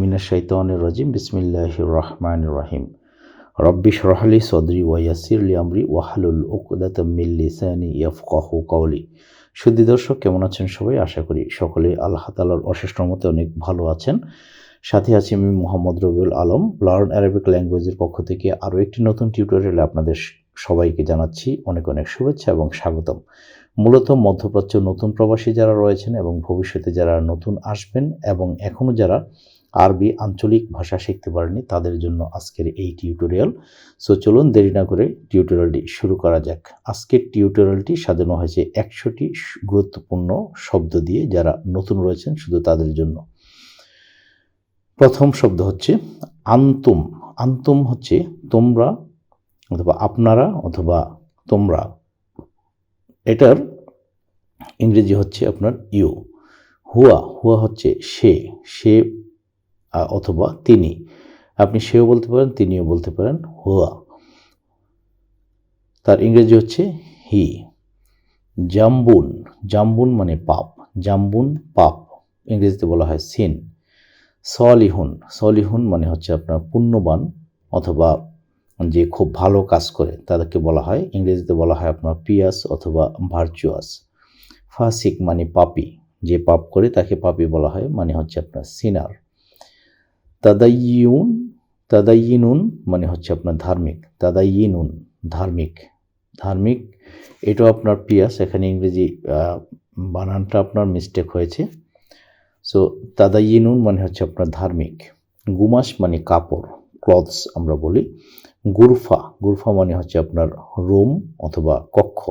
মিনা রাজিম বিসমিল্লাহ রহমান রহিম। রব্বিশ রহলি সদরি ওয়াসিরলি আমরি ওয়াহালুল উকদাত মিল্লিসানি ইয়াফকাহু কাউলি শুদ্ধি দর্শক, কেমন আছেন সবাই? আশা করি সকলে আল্লাহ তালার অশেষ মতে অনেক ভালো আছেন। সাথে আছি আমি মোহাম্মদ রবিউল আলম, লার্ন অ্যারাবিক ল্যাঙ্গুয়েজের পক্ষ থেকে আরও একটি নতুন টিউটোরিয়ালে আপনাদের সবাইকে জানাচ্ছি অনেক অনেক শুভেচ্ছা এবং স্বাগতম। মূলত মধ্যপ্রাচ্য নতুন প্রবাসী যারা রয়েছেন এবং ভবিষ্যতে যারা নতুন আসবেন এবং এখনও যারা আরবি আঞ্চলিক ভাষা শিখতে পারেনি তাদের জন্য আজকের এই টিউটোরিয়াল। সো চলুন দেরি না করে টিউটোরিয়ালটি শুরু করা যাক। আজকের টিউটোরিয়ালটি সাজানো হয়েছে একশোটি গুরুত্বপূর্ণ শব্দ দিয়ে যারা নতুন রয়েছেন শুধু তাদের জন্য। প্রথম শব্দ হচ্ছে আন্তুম। আন্তুম হচ্ছে তোমরা অথবা আপনারা অথবা তোমরা। এটার ইংরেজি হচ্ছে আপনার ইউ। হুয়া হুয়া হচ্ছে সে সে অথবা তিনি। আপনি সেও বলতে পারেন, তিনিও বলতে পারেন হুয়া। তার ইংরেজি হচ্ছে হি। জাম্বুন জাম্বুন মানে পাপ, জাম্বুন পাপ। ইংরেজিতে বলা হয় সিন। সলিহুন সলিহুন মানে হচ্ছে আপনার পুণ্যবান অথবা যে খুব ভালো কাজ করে, তাদেরকে বলা হয়। ইংরেজিতে বলা হয় আপনার পিয়াস অথবা ভার্চুয়াস। ফাসিক মানে পাপি। যে পাপ করে তাকে পাপি বলা হয় মানে হচ্ছে আপনার সিনার। তাদাইয়ুন, তাদাইয়িনুন মানে হচ্ছে আপনার ধার্মিক। তাদাইয়িনুন, ধার্মিক। ধার্মিক, এটাও আপনার পিয়াস, এখানে ইংরেজি বানানটা আপনার মিস্টেক হয়েছে। সো তাদাইয়িনুন মানে হচ্ছে আপনার ধার্মিক। গুমাস মানে কাপড় ক্লথস আমরা বলি। গুরফা গুরফা মানে হচ্ছে আপনার রুম অথবা কক্ষ।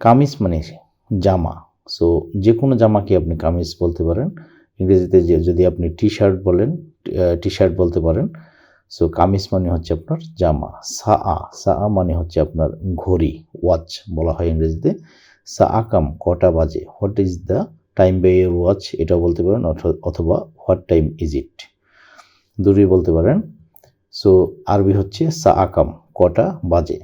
কামিজ মানে জামা। সো যে কোনো জামাকে আপনি কামিজ বলতে পারেন? ইংরেজিতে যে, যদি আপনি টি শার্ট বলেন টি শার্ট বলতে পারেন সো কামিজ মানে হচ্ছে আপনার জামা। সা আ সা আ মানে হচ্ছে আপনার ঘড়ি ওয়াচ বলা হয় ইংরেজিতে। সা আকাম কটা বাজে? What is the time by এর ওয়াচ এটা বলতে পারেন অথবা হোয়াট টাইম ইজ ইট দুটোই বলতে পারেন। সো আরবি হচ্ছে সা আকাম কটা বাজে?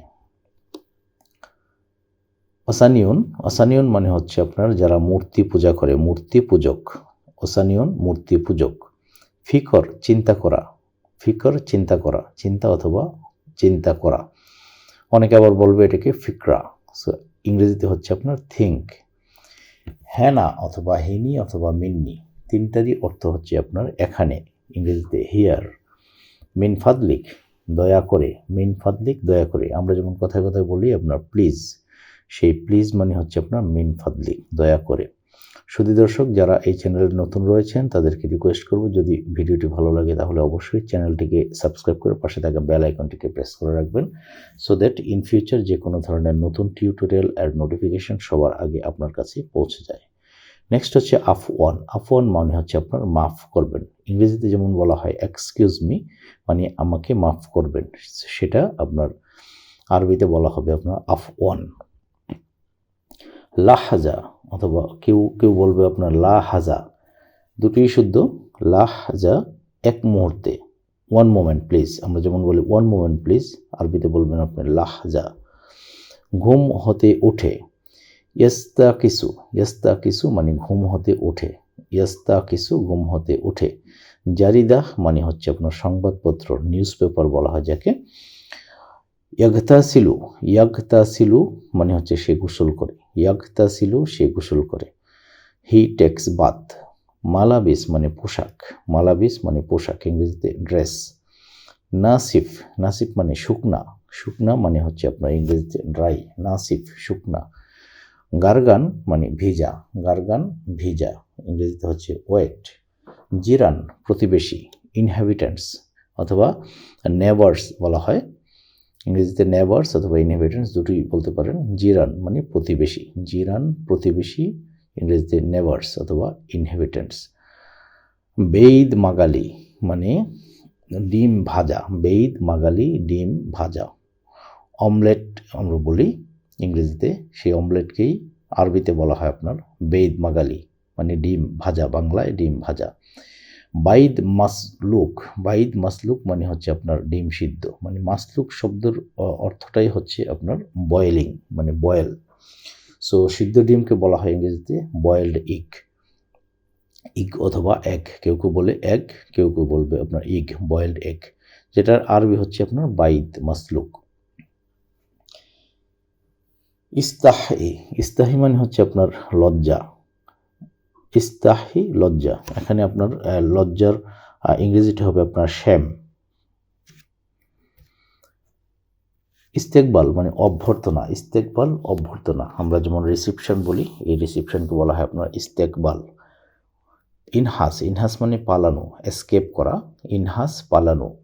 অসানিয়ন অসানিয়ন মানে হচ্ছে আপনার যারা মূর্তি পূজা করে, মূর্তি পূজক। অসানিয়ন, মূর্তি পূজক। ফিকর, চিন্তা করা। ফিকর, চিন্তা করা। চিন্তা অথবা চিন্তা করা। অনেকে আবার বলবে এটাকে ফিকরা। সো ইংরেজিতে হচ্ছে আপনার থিঙ্ক হ্যানা অথবা হেনি অথবা মিন্নি। তিনটারই অর্থ হচ্ছে আপনার এখানে, ইংরেজিতে হিয়ার মিন ফাদলিক, দয়া করে। মিন ফাদলিক, দয়া করে। আমরা যেমন কথায় কথায় বলি আপনার প্লিজ সেই প্লিজ মানে হচ্ছে আপনার মিন ফাদলি, দয়া করে। শুধু দর্শক, যারা এই চ্যানেলে নতুন রয়েছেন, তাদেরকে রিকোয়েস্ট করব, যদি ভিডিওটি ভালো লাগে, তাহলে অবশ্যই চ্যানেলটিকে সাবস্ক্রাইব করে পাশে থাকা বেল আইকনটিকে প্রেস করে রাখবেন সো দ্যাট ইন ফিউচার যে কোনো ধরনের নতুন টিউটোরিয়াল আর নোটিফিকেশন সবার আগে আপনার কাছে পৌঁছে যায়। নেক্সট হচ্ছে আফ ওয়ান আফ ওয়ান মানে হচ্ছে আপনার মাফ করবেন। ইংরেজিতে যেমন বলা হয় এক্সকিউজ মি মানে আমাকে মাফ করবেন। সেটা আপনার আরবিতে বলা হবে আপনার আফ ওয়ান লাহাজা অথবা কেউ কেউ বলবে আপনার লা হাজা দুটোই শুদ্ধ। লা হাজা এক মুহূর্তে। ওয়ান মোমেন্ট প্লিজ আমরা যেমন বলি ওয়ান মোমেন্ট প্লিজ আরবিতে বলবেন আপনার লাহজা। ঘুম হতে ওঠে। ইয়স্তা কিছু ইয়স্তা কিছু মানে ঘুম হতে ওঠে। ইয়স্তা কিছু ঘুম হতে ওঠে। জারিদাহ মানে হচ্ছে আপনার সংবাদপত্র নিউজ পেপার বলা হয় যাকে। ইয়াগতা সিলু ইয়াগতা সিলু মানে হচ্ছে সে গোসল করে। ইয়াগতা সিলু সে গোসল করে। হি টেক্স বাথ মালাবিস মানে পোশাক। মালাবিস মানে পোশাক, ইংরেজিতে ড্রেস। নাসিফ নাসিফ মানে শুকনা। শুকনা মানে হচ্ছে আপনার ইংরেজিতে ড্রাই। নাসিফ, শুকনা। গার্গান মানে ভিজা। গার্গান, ভিজা। ইংরেজিতে হচ্ছে ওয়েট। জিরান, প্রতিবেশী। ইনহ্যাবিটেন্টস অথবা নেভার্স বলা হয়। ইংরেজিতে নেভার্স অথবা ইনহ্যাবিটেন্টস দুটোই বলতে পারেন জিরান মানে প্রতিবেশী। জিরান, প্রতিবেশী, ইংরেজিতে নেভার্স অথবা ইনহ্যাবিটেন্টস বেইদ মাগালি মানে ডিম ভাজা। বেইদ মাগালি, ডিম ভাজা। অমলেট আমরা বলি ইংরেজিতে, সেই অমলেটকেই আরবিতে বলা হয় আপনার। বেইদ মাগালি মানে ডিম ভাজা, বাংলায় ডিম ভাজা। বাইদ মাসলুক বাইদ মাসলুক মানে হচ্ছে আপনার ডিম সিদ্ধ। মানে মাসলুক শব্দের অর্থটাই হচ্ছে আপনার বয়েলিং মানে বয়েল সো সিদ্ধ ডিমকে বলা হয় ইংরেজিতে বয়েলড ইগ ইগ অথবা এগ কেউ কেউ বলে এগ কেউ কেউ বলবে আপনার ইগ বয়েলড এগ যেটার আরবি হচ্ছে আপনার বাইদ মাসলুক। ইস্তাহি ইস্তাহি মানে হচ্ছে আপনার লজ্জা। ইস্তাহি লজ্জা। এখানে আপনার লজ্জার ইংরেজিটা হবে আপনার শ্যাম। ইস্তেকবাল মানে অভ্যর্থনা, ইস্তেকবাল, অভ্যর্থনা। আমরা যেমন রিসিপশন বলি, এই রিসিপশনকে বলা হয় আপনার ইস্তেকবাল। ইনহাস ইনহাস মানে পালানো এসকেপ করা। ইনহাস, পালানো।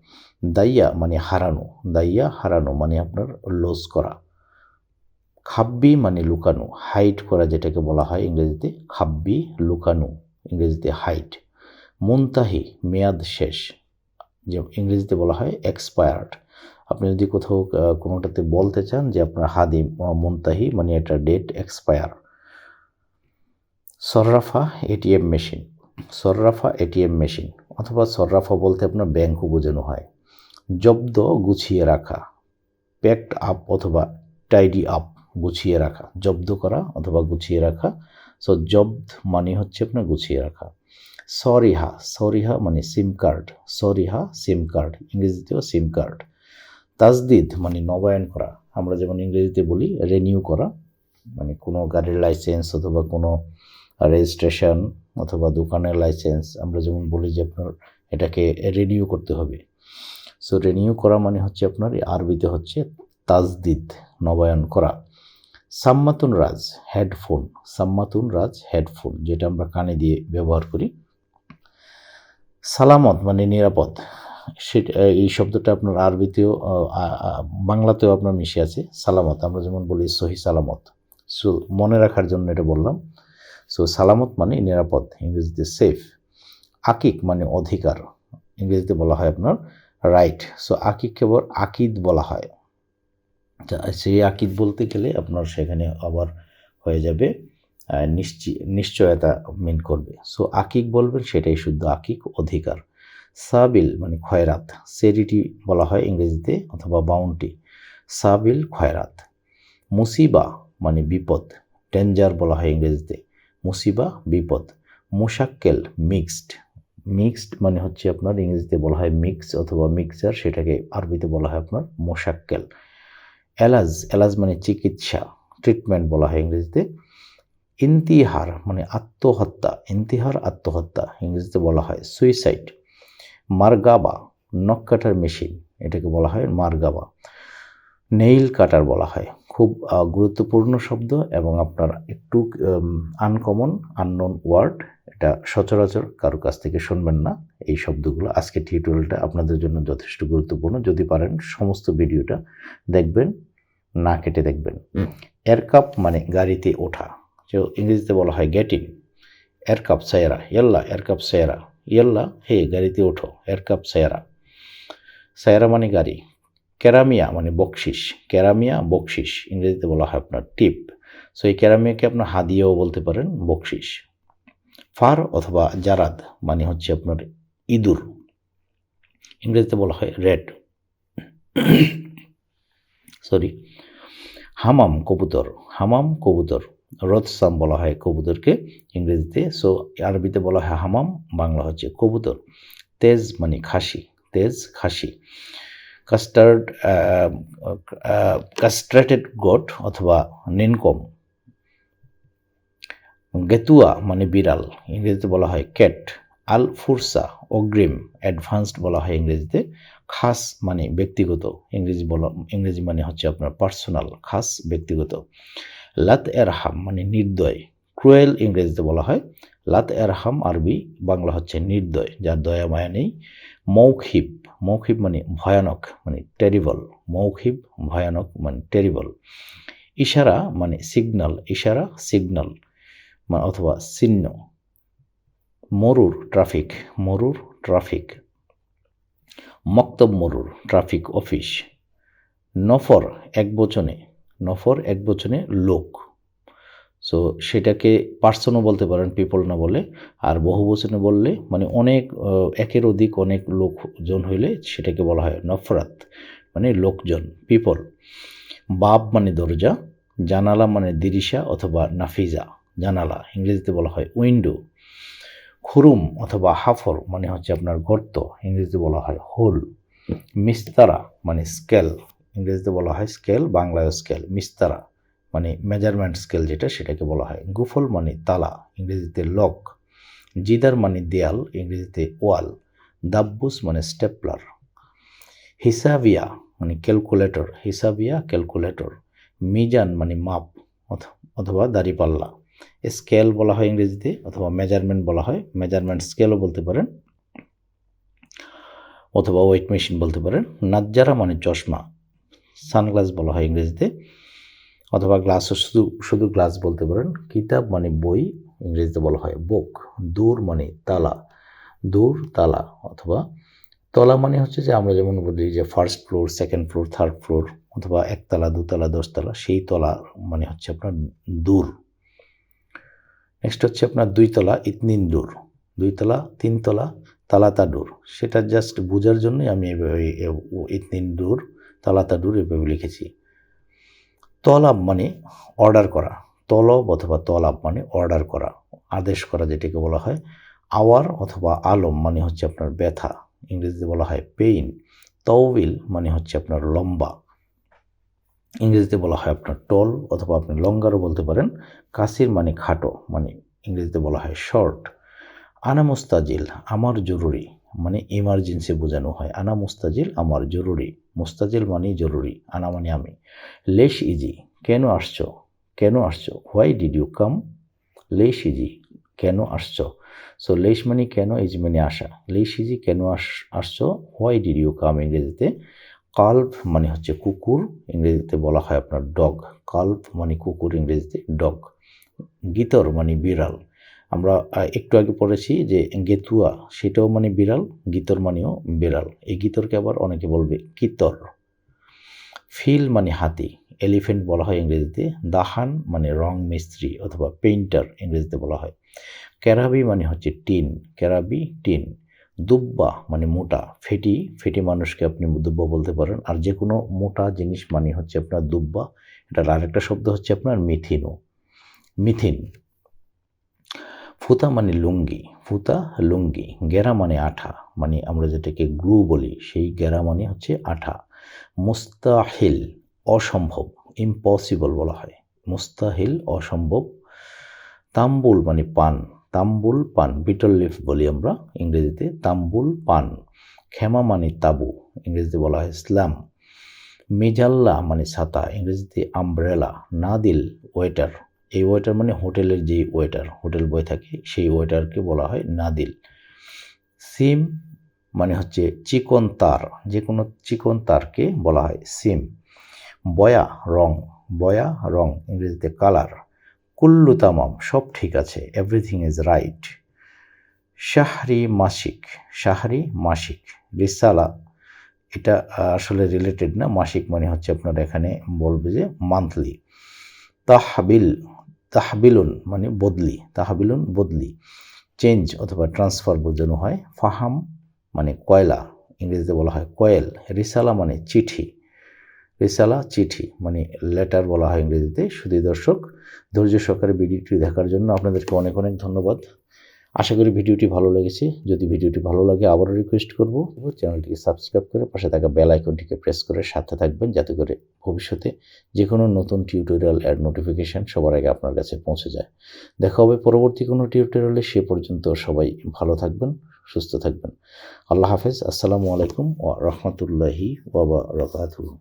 দাইয়া মানে হারানো, দাইয়া, হারানো মানে আপনার লস করা। খাব্বি মানে লুকানো। হাইট করা যেটাকে বলা হয় ইংরেজিতে, খাব্বি, লুকানো, ইংরেজিতে হাইট। মুনতাহি, মেয়াদ শেষ, যে ইংরেজিতে বলা হয় এক্সপায়ার্ড আপনি যদি কোথাও কোনোটাতে বলতে চান যে আপনার হাদিম মুনতাহি মানে এটা ডেট এক্সপায়ার সর্রাফা এটিএম মেশিন। সর্রাফা এটিএম মেশিন, অথবা সর্রাফা বলতে আপনার ব্যাংকও বোঝানো হয়। জব্দ গুছিয়ে রাখা প্যাকড আপ অথবা টাইডি আপ গুছিয়ে রাখা। জব্দ করা অথবা গুছিয়ে রাখা। সো জব্দ মানে হচ্ছে আপনার গুছিয়ে রাখা। সরিহা সরিহা মানে সিম কার্ড সরিহা সিম কার্ড ইংরেজিতেও সিম কার্ড তাজদিদ মানে নবায়ন করা। আমরা যেমন ইংরেজিতে বলি রেনিউ করা। মানে কোনো গাড়ির লাইসেন্স অথবা কোনো রেজিস্ট্রেশন অথবা দোকানের লাইসেন্স আমরা যেমন বলি যে আপনার এটাকে রিনিউ করতে হবে। সো রিনিউ করা মানে হচ্ছে আপনার আরবিতে হচ্ছে তাজদিদ, নবায়ন করা। সাম্মাতুন রাজ হেডফোন, সাম্মাতুন রাজ হেডফোন, যেটা আমরা কানে দিয়ে ব্যবহার করি। সালামত মানে নিরাপদ। সেটা, এই শব্দটা আপনার আরবিতেও বাংলাতেও আপনার মিশে আছে। সালামত, আমরা যেমন বলি সহি সালামত। সো, মনে রাখার জন্য এটা বললাম। সো, সালামত মানে নিরাপদ, ইংরেজিতে সেফ। আকিক মানে অধিকার, ইংরেজিতে বলা হয় আপনার রাইট। সো আকিক কেবল আকিদ বলা হয়। সেই আকিদ বলতে গেলে আপনার সেখানে আবার হয়ে যাবে নিশ্চি- নিশ্চয়তা মিন করবে। সো আকিক বলবেন সেটাই শুদ্ধ আকিক, অধিকার। সাবিল মানে খয়রাত সেরিটি বলা হয় ইংরেজিতে অথবা বাউন্টি সাবিল, খয়রাত। মুসিবা মানে বিপদ ডেঞ্জার বলা হয় ইংরেজিতে। মুসিবা, বিপদ। মুশাক্কেল মিক্সড মিক্সড মানে হচ্ছে আপনার ইংরেজিতে বলা হয় মিক্স অথবা মিক্সচার সেটাকে আরবিতে বলা হয় আপনার মোশাক্কেল। এলাজ এলাজ মানে চিকিৎসা ট্রিটমেন্ট বলা হয় ইংরেজিতে। ইন্তিহার মানে আত্মহত্যা, ইন্তিহার, আত্মহত্যা ইংরেজিতে বলা হয় সুইসাইড মার্গাবা, নখ কাটার মেশিন এটাকে বলা হয় মার্গাবা। নেইল কাটার বলা হয়, খুব গুরুত্বপূর্ণ শব্দ এবং আপনার একটু আনকমন আননোন ওয়ার্ড এটা সচরাচর কারও কাছ থেকে শুনবেন না। এই শব্দগুলো আজকে টিউটোরিয়ালটা আপনাদের জন্য যথেষ্ট গুরুত্বপূর্ণ। যদি পারেন সমস্ত ভিডিওটা দেখবেন না কেটে দেখবেন। এয়ারকাপ মানে গাড়িতে ওঠা। যে ইংরেজিতে বলা হয় গেটিং এয়ারকাপ সায়রা ইয়াল্লা এয়ারকাপ সায়রা ইয়াল্লা হে গাড়িতে ওঠো। এয়ারকাপ সায়রা সায়রা মানে গাড়ি। ক্যারামিয়া মানে বকশিস। ক্যারামিয়া বকশিস। ইংরেজিতে বলা হয় আপনার টিপ সো এই ক্যারামিয়াকে আপনার হাদিয়াও বলতে পারেন বকশিস। ফার অথবা জারাদ মানে হচ্ছে আপনার ইঁদুর। ইংরেজিতে বলা হয় রেড। সরি হামাম কবুতর হামাম কবুতর। রথসাম বলা হয় কবুতরকে ইংরেজিতে সো আরবিতে বলা হয় হামাম, বাংলা হচ্ছে কবুতর। তেজ মানে খাসি, তেজ খাসি। কাস্টার্ড কাস্ট্রেটেড গোট অথবা নিনকম। গেতুয়া মানে বিড়াল, ইংরেজিতে বলা হয় ক্যাট। আল ফুরসা, অগ্রিম, অ্যাডভান্সড বলা হয় ইংরেজিতে। খাস মানে ব্যক্তিগত, ইংরেজি বলা, ইংরেজি মানে হচ্ছে আপনার পার্সোনাল, খাস ব্যক্তিগত। লাত এরহাম মানে নির্দয়, ক্রুয়েল ইংরেজিতে বলা হয় লাত এরহাম আরবি, বাংলা হচ্ছে নির্দয়, যার দয়া মায়া নেই। মৌখিব মৌখিব মানে ভয়ানক মানে টেরিবল মৌখিব, ভয়ানক মানে টেরিবল ইশারা মানে সিগনাল ইশারা সিগনাল অথবা চিহ্ন মরুর ট্রাফিক মরুর ট্রাফিক মক্তব মরুর ট্রাফিক অফিস নফর এক বচনে, নফর এক বচনে লোক। সো সেটাকে পার্সনও বলতে পারেন পিপল না বলে। আর বহু বচনে বললে মানে অনেক একের অধিক অনেক লোকজন হইলে সেটাকে বলা হয় নফরাত মানে লোকজন পিপল বাব মানে দরজা, জানালা মানে দিরিশা অথবা নাফিজা। জানালা, ইংরেজিতে বলা হয় উইন্ডো খুরুম অথবা হাফর মানে হচ্ছে আপনার গর্ত, ইংরেজিতে বলা হয় হোল মিস্তারা মানে স্কেল ইংরেজিতে বলা হয় স্কেল বাংলায় স্কেল মিস্তারা মানে মেজারমেন্ট স্কেল যেটা সেটাকে বলা হয়। গুফল মানে তালা, ইংরেজিতে লক জিদার মানে দেয়াল, ইংরেজিতে ওয়াল, দাব্বুস মানে স্টেপলার। হিসাবিয়া মানে ক্যালকুলেটর হিসাবিয়া ক্যালকুলেটর মিজান মানে মাপ, অথ- অথবা দাড়িপাল্লা। স্কেল বলা হয় ইংরেজিতে অথবা মেজারমেন্ট বলা হয়। মেজারমেন্ট স্কেলও বলতে পারেন, অথবা ওয়েট মেশিন বলতে পারেন। নাজ্জারা মানে চশমা, সানগ্লাস বলা হয় ইংরেজিতে, অথবা গ্লাসও শুধু শুধু গ্লাস বলতে পারেন। কিতাব মানে বই, ইংরেজিতে বলা হয় বুক দূর মানে তালা, দূর তালা অথবা তলা মানে হচ্ছে যে আমরা যেমন বলি যে first floor second floor third floor অথবা একতলা, দুতলা, দশতলা, সেই তলা মানে হচ্ছে আপনার দূর। নেক্সট হচ্ছে আপনার দুইতলা ইতনিন দূর দুইতলা, তিনতলা তালাতা ডুর। সেটা জাস্ট বোঝার জন্যই আমি এভাবে ইতনিন দূর তালাতা ডুর এভাবে লিখেছি। তলাব মানে অর্ডার করা। তলব অথবা তলাব মানে অর্ডার করা। আদেশ করা যেটাকে বলা হয়। আওয়ার অথবা আলম মানে হচ্ছে আপনার ব্যথা। ইংরেজিতে বলা হয় পেইন তওবিল মানে হচ্ছে আপনার লম্বা। ইংরেজিতে বলা হয় আপনার টল অথবা আপনি লঙ্গারও বলতে পারেন। কাসির মানে খাটো মানে ইংরেজিতে বলা হয় শর্ট আনা মুস্তাজিল, আমার জরুরি মানে ইমার্জেন্সি বোঝানো হয়। আনা মুস্তাজিল, আমার জরুরি। মুস্তাজিল মানে জরুরি, আনা মানে আমি। লেশ ইজি, কেন আসছো? কেন আসছো? হোয়াই ডিড ইউ কাম লেশ ইজি, কেন আসছো? সো লেশ মানে কেন, ইজি মানে আসা। লেশ ইজি, কেন আস, আসছো? হোয়াই ডিড ইউ কাম ইংরেজিতে কাল্প মানে হচ্ছে কুকুর, ইংরেজিতে বলা হয় আপনার ডগ। কাল্প মানে কুকুর, ইংরেজিতে ডগ। গিতর মানে বিড়াল। আমরা একটু আগে পড়েছি যে গেতুয়া, সেটাও মানে বিড়াল, গিতর মানেও বিড়াল। এই গিতরকে আবার অনেকে বলবে কিতর। ফিল মানে হাতি, এলিফেন্ট বলা হয় ইংরেজিতে, দাহান মানে রং মিস্ত্রি অথবা পেইন্টার ইংরেজিতে বলা হয়। ক্যারাবি মানে হচ্ছে টিন, ক্যারাবি টিন। দুব্বা মানে মোটা, ফেটি ফেটি মানুষকে আপনি দুব্বা বলতে পারেন। আর যে কোনো মোটা জিনিস মানে হচ্ছে আপনার দুব্বা। এটার আরেকটা শব্দ হচ্ছে আপনার মিথিনও। মিথিন। ফুতা মানে লুঙ্গি। ফুতা, লুঙ্গি। গেরা মানে আঠা। মানে আমরা যেটাকে গ্লু বলি, সেই গেরা মানে হচ্ছে আঠা। মুস্তাহিল, অসম্ভব ইম্পসিবল বলা হয়। মুস্তাহিল, অসম্ভব। তাম্বুল মানে পান। তাম্বুল পান বিটল লিফ বলি আমরা ইংরেজিতে, তাম্বুল পান, ক্ষমা মানে তাবু, ইংরেজিতে বলা হয় ইসলাম মেজাল্লা মানে ছাতা, ইংরেজিতে আমব্রেলা নাদিল ওয়েটার এই ওয়েটার মানে হোটেলের যে ওয়েটার হোটেল বয় থাকে, সেই ওয়েটারকে বলা হয় নাদিল। সিম মানে হচ্ছে চিকন তার যে কোনো চিকন তারকে বলা হয় সিম। বয়া রং বয়া রং, ইংরেজিতে কালার। কুল্লু তামাম, সব ঠিক আছে এভরিথিং ইজ রাইট শাহরি মাসিক শাহরি মাসিক, রিসালা, এটা আসলে রিলেটেড না, মাসিক মানে হচ্ছে আপনার এখানে বলবে যে মান্থলি তাহবিল, তাহবিলুন মানে বদলি, তাহবিলুন বদলি চেঞ্জ অথবা ট্রান্সফার বোঝানো হয়, ফাহাম মানে কয়লা, ইংরেজিতে বলা হয় কয়েল, রিসালা মানে চিঠি রিসালা, চিঠি মানে লেটার বলা হয় ইংরেজিতে। শুধু দর্শক, ধৈর্য সহকারে ভিডিওটি দেখার জন্য আপনাদেরকে অনেক অনেক ধন্যবাদ। আশা করি ভিডিওটি ভালো লেগেছে। যদি ভিডিওটি ভালো লাগে, আবারও রিকোয়েস্ট করব। চ্যানেলটিকে সাবস্ক্রাইব করে পাশে থাকা বেল আইকনটিকে প্রেস করে সাথে থাকবেন, যাতে করে ভবিষ্যতে যে কোনো নতুন টিউটোরিয়াল অ্যাড নোটিফিকেশান সবার আগে আপনার কাছে পৌঁছে যায়। দেখা হবে পরবর্তী কোনো টিউটোরিয়ালে সে পর্যন্ত সবাই ভালো থাকবেন, সুস্থ থাকবেন। আল্লাহ হাফেজ। আসসালামু আলাইকুম ও রহমতুল্লাহি ওয়া বারাকাতুহু।